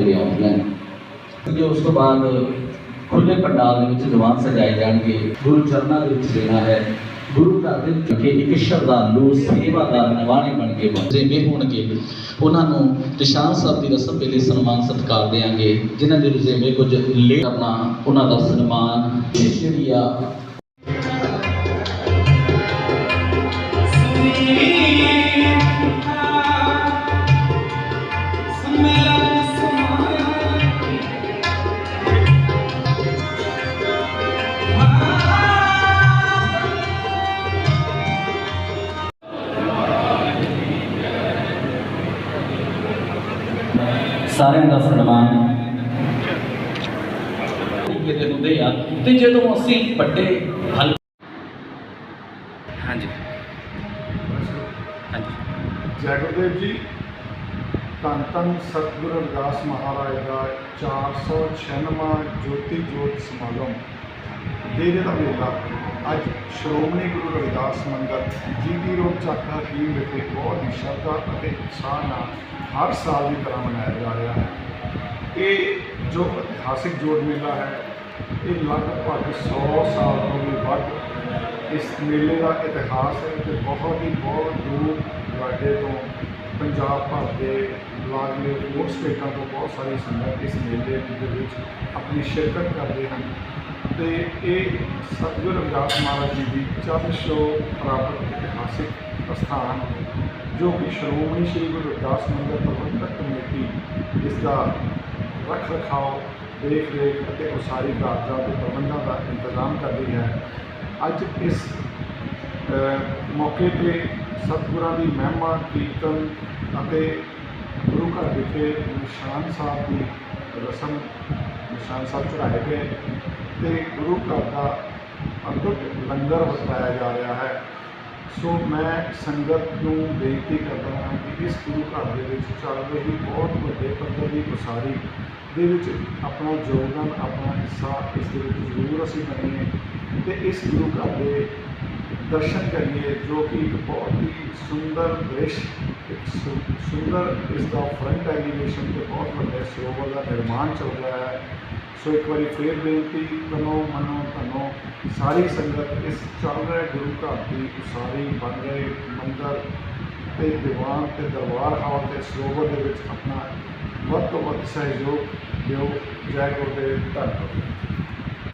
ਲਈ ਆਉਂਦੀਆਂ ਨੇ। ਕਿ ਉਸ ਤੋਂ ਬਾਅਦ ਖੁੱਲੇ ਪੰਡਾਲ ਦੇ ਵਿੱਚ ਦੀਵਾਨ ਸਜਾਏ ਜਾਣਗੇ। ਗੁਰੂ ਚਰਨਾਂ ਦੇ ਵਿੱਚ ਦੇਣਾ ਹੈ। ਗੁਰੂ ਘਰ ਦੇ ਵਿੱਚ ਕਿ ਇੱਕ ਸ਼ਰਧਾਲੂ ਸੇਵਾਦਾਰ ਨਿਵਾਣੇ ਬਣ ਕੇ ਜਿਵੇਂ ਹੋਣਗੇ। ਉਹਨਾਂ ਨੂੰ ਨਿਸ਼ਾਨ ਸਾਹਿਬ ਦੀ ਰਸਮ ਵੇਲੇ ਸਨਮਾਨ ਸਤਿਕਾਰ ਦੇਾਂਗੇ ਜਿਨ੍ਹਾਂ ਦੇ ਰੁਜ਼ੇਵੇਂ ਕੁਝ ਲੇਟ ਆਪਣਾ ਉਹਨਾਂ ਦਾ ਸਨਮਾਨ ਜਿਹੜੀ ਆ ਸਾਰਿਆਂ ਦਾ ਸਨਮਾਨ। ਜਿਹੜੇ ਹੁੰਦੇ ਆ ਤੇ ਜਦੋਂ ਅਸੀਂ ਵੱਡੇ ਹਲ ਹਾਂਜੀ। ਹਾਂਜੀ। ਜੈ ਗੁਰਦੇਵ ਜੀ, ਧੰਨ ਧੰਨ ਸਤਿਗੁਰੂ ਰਵਿਦਾਸ ਮਹਾਰਾਜ ਦਾ 496ਵਾਂ ਜੋਤੀ ਜੋਤ ਸਮਾਗਮ। ਡੇਰੇ ਦਾ ਮੇਲਾ ਅੱਜ ਸ਼੍ਰੋਮਣੀ ਗੁਰੂ ਰਵਿਦਾਸ ਮੰਦਰ ਜੀਡੀ ਰੋਡ ਚੱਕ ਹਕੀਮ ਵਿਖੇ ਬਹੁਤ ਹੀ ਸ਼ਰਧਾ ਅਤੇ ਉਤਸ਼ਾਹ ਨਾਲ ਹਰ ਸਾਲ ਦੀ ਤਰ੍ਹਾਂ ਮਨਾਇਆ ਜਾ ਰਿਹਾ ਹੈ। ਇਹ ਜੋ ਇਤਿਹਾਸਿਕ ਜੋੜ ਮੇਲਾ ਹੈ, ਇਹ ਲਗਭਗ 100 ਸਾਲ ਤੋਂ ਵੀ ਵੱਧ ਇਸ ਮੇਲੇ ਦਾ ਇਤਿਹਾਸ ਹੈ ਤੇ ਬਹੁਤ ਹੀ ਬਹੁਤ ਦੂਰ ਦੁਰਾਡੇ ਤੋਂ ਪੰਜਾਬ ਭਰ ਦੇ ਲਾਗਲੇ ਹੋਰ ਸਟੇਟਾਂ ਤੋਂ ਬਹੁਤ ਸਾਰੀ ਸੰਗਤ ਇਸ ਮੇਲੇ ਦੇ ਵਿੱਚ ਆਪਣੀ ਸ਼ਿਰਕਤ ਕਰਦੇ ਹਨ। ਤੇ ਇਹ ਸਤਿਗੁਰੂ ਰਵਿਦਾਸ ਮਹਾਰਾਜ ਜੀ ਦੀ ਚਰਨ ਛੋਹ ਪ੍ਰਾਪਤ ਇਤਿਹਾਸਿਕ ਸਥਾਨ ਜੋ ਕਿ ਸ਼੍ਰੋਮਣੀ ਸ਼੍ਰੀ ਗੁਰੂ ਰਵਿਦਾਸ ਮੰਦਰ ਪ੍ਰਬੰਧਕ ਕਮੇਟੀ ਇਸ ਦਾ ਰੱਖ ਰਖਾਓ ਦੇਖ ਰੇਖ ਅਤੇ ਉਸਾਰੀ ਕਾਰਜਾਂ ਦੇ ਪ੍ਰਬੰਧਾਂ ਦਾ ਇੰਤਜ਼ਾਮ ਕਰਦੀ ਹੈ। ਅੱਜ ਇਸ ਮੌਕੇ ਤੇ ਸਤਿਗੁਰਾਂ ਦੀ ਮਹਿਮਾ, ਕੀਰਤਨ ਅਤੇ ਗੁਰੂ ਘਰ ਵਿਖੇ ਨਿਸ਼ਾਨ ਸਾਹਿਬ ਦੀ ਰਸਮ, ਨਿਸ਼ਾਨ ਸਾਹਿਬ ਚੜ੍ਹਾਏ ਗਏ। ਤੇ ਗੁਰੂ ਘਰ ਦਾ ਅਦਭੁਤ ਲੰਗਰ ਵਰਤਾਇਆ ਜਾ ਰਿਹਾ ਹੈ। ਸੋ ਮੈਂ ਸੰਗਤ ਨੂੰ ਬੇਨਤੀ ਕਰਦਾ ਹਾਂ ਕਿ ਇਸ ਗੁਰੂ ਘਰ ਦੇ ਵਿੱਚ ਚੱਲ ਰਹੀ ਬਹੁਤ ਵੱਡੇ ਪੱਧਰ ਦੀ ਉਸਾਰੀ ਦੇ ਵਿੱਚ ਆਪਣਾ ਯੋਗਦਾਨ, ਆਪਣਾ ਹਿੱਸਾ ਇਸ ਦੇ ਵਿੱਚ ਜ਼ਰੂਰ ਅਸੀਂ ਬਣੀਏ ਤੇ ਇਸ ਗੁਰੂ ਘਰ ਦੇ ਦਰਸ਼ਨ ਕਰੀਏ, ਜੋ ਕਿ ਇੱਕ ਬਹੁਤ ਹੀ ਸੁੰਦਰ ਦ੍ਰਿਸ਼, ਇੱਕ ਸੁ- ਸੁੰਦਰ ਇਸ ਦਾ ਫਰੰਟ ਐਲੀਵੇਸ਼ਨ ਤੇ ਬਹੁਤ ਵੱਡੇ ਸਰੋਵਰ ਦਾ ਨਿਰਮਾਣ ਚੱਲ ਰਿਹਾ ਹੈ। ਸੋ ਇੱਕ ਵਾਰੀ ਫੇਰ ਬੇਨਤੀ ਕਰੋ, ਮਨੋ ਧਨੋ। ਸਾਰੀ ਸੰਗਤ ਇਸ ਚੱਲ ਰਹੇ ਗੁਰੂ ਘਰ ਦੀ ਉਸਾਰੀ ਬਣ ਰਹੇ ਮੰਦਰ ਤੇ ਦੀਵਾਨ ਤੇ ਦਰਬਾਰ ਹਾਲ ਤੇ ਸਰੋਵਰ ਦੇ ਵਿੱਚ ਆਪਣਾ ਵੱਧ ਤੋਂ ਵੱਧ ਸਹਿਯੋਗ ਦਿਓ। ਜੈ ਗੁਰਦੇਵ, ਧੰਨਵਾਦ।